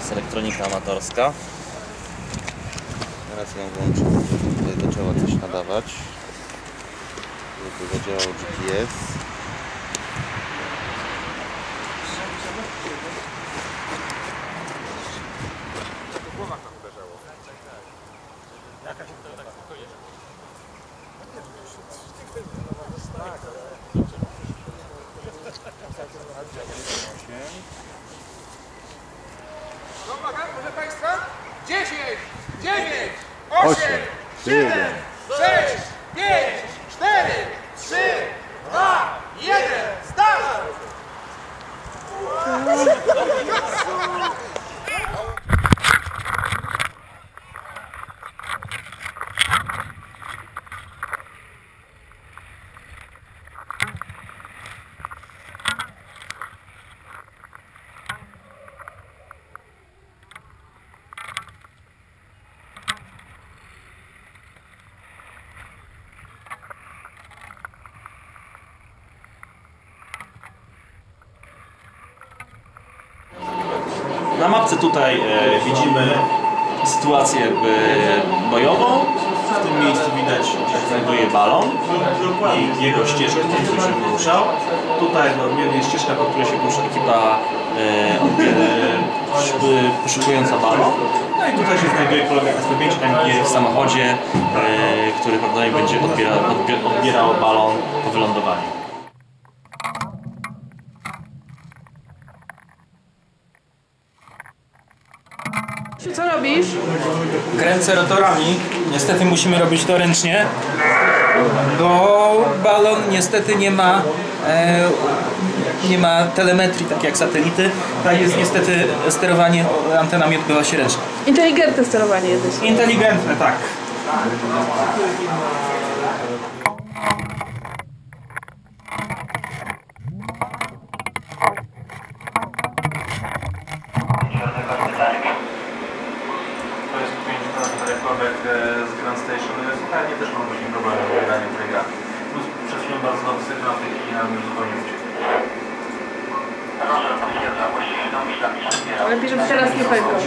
jest elektronika amatorska. Teraz ją włączę, żeby tutaj zaczęła coś nadawać. Żeby zadziałał GPS. Uwaga, proszę Państwa. 10, 9, 8, 7, 6, Na mapce tutaj e, widzimy sytuację jakby bojową. W tym miejscu widać, jak znajduje balon i jego ścieżkę, po której się poruszał. Tutaj no, jest ścieżka, po której się porusza ekipa e, e, poszukująca balon. No i tutaj się znajduje kolega SP5 MG w samochodzie, e, który prawdopodobnie będzie odbiera, odbier- odbierał balon po wylądowaniu. Co robisz? Kręcę rotorami. Niestety musimy robić to ręcznie, bo balon niestety nie ma e, nie ma telemetrii, tak jak satelity. Tak jest niestety sterowanie antenami odbywa się ręcznie. Inteligentne sterowanie jednej Inteligentne, tak. 5 rekordek z Grand Station. Zupełnie też mam później problemy z wydaniem tej gra. Plus przed chwilą bardzo nowy sygnał w tej chwili nam już zupełnie uciekł. Lepiej, żeby teraz nie pękał.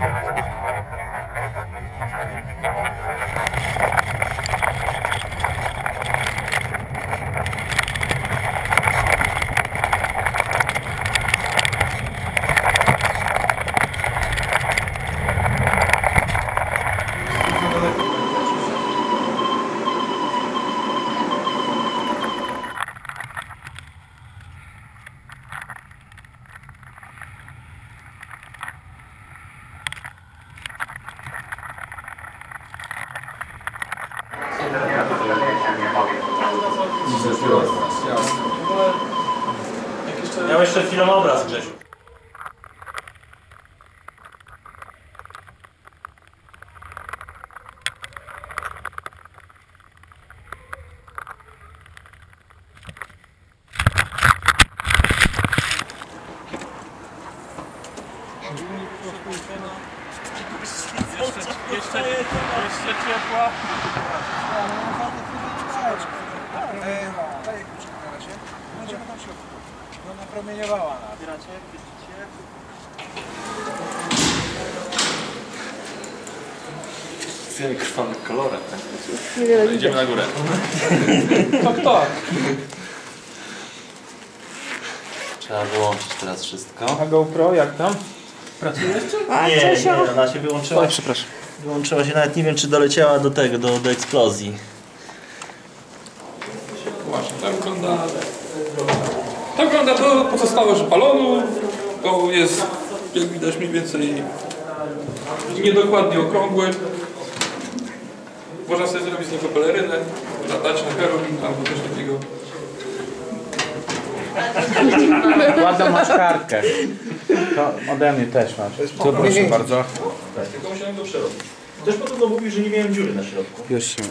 Yeah, I. Miał jeszcze chwilę obraz Grzesiu. Daję kluczyk na razie. Będziemy tam w środku. No napromieniowała nas. Z tymi krwawym kolorem. Widać. Idziemy na górę. To kto? Trzeba wyłączyć teraz wszystko. A GoPro jak tam? Pracujesz czy? A, Nie, nie, ona się wyłączyła. Oj, przepraszam. Wyłączyła się, nawet nie wiem czy doleciała do tego, do, do eksplozji. Tak wygląda... To pozostałość balonu. To jest, jak widać, mniej więcej niedokładnie okrągły. Można sobie zrobić z niego pelerynę, dać na Halloween albo coś takiego. Ładną masz kartkę. To ode mnie też masz. To proszę bardzo. Tylko musiałem go przerobić. Też podobno mówił, że nie miałem dziury na środku. Już się.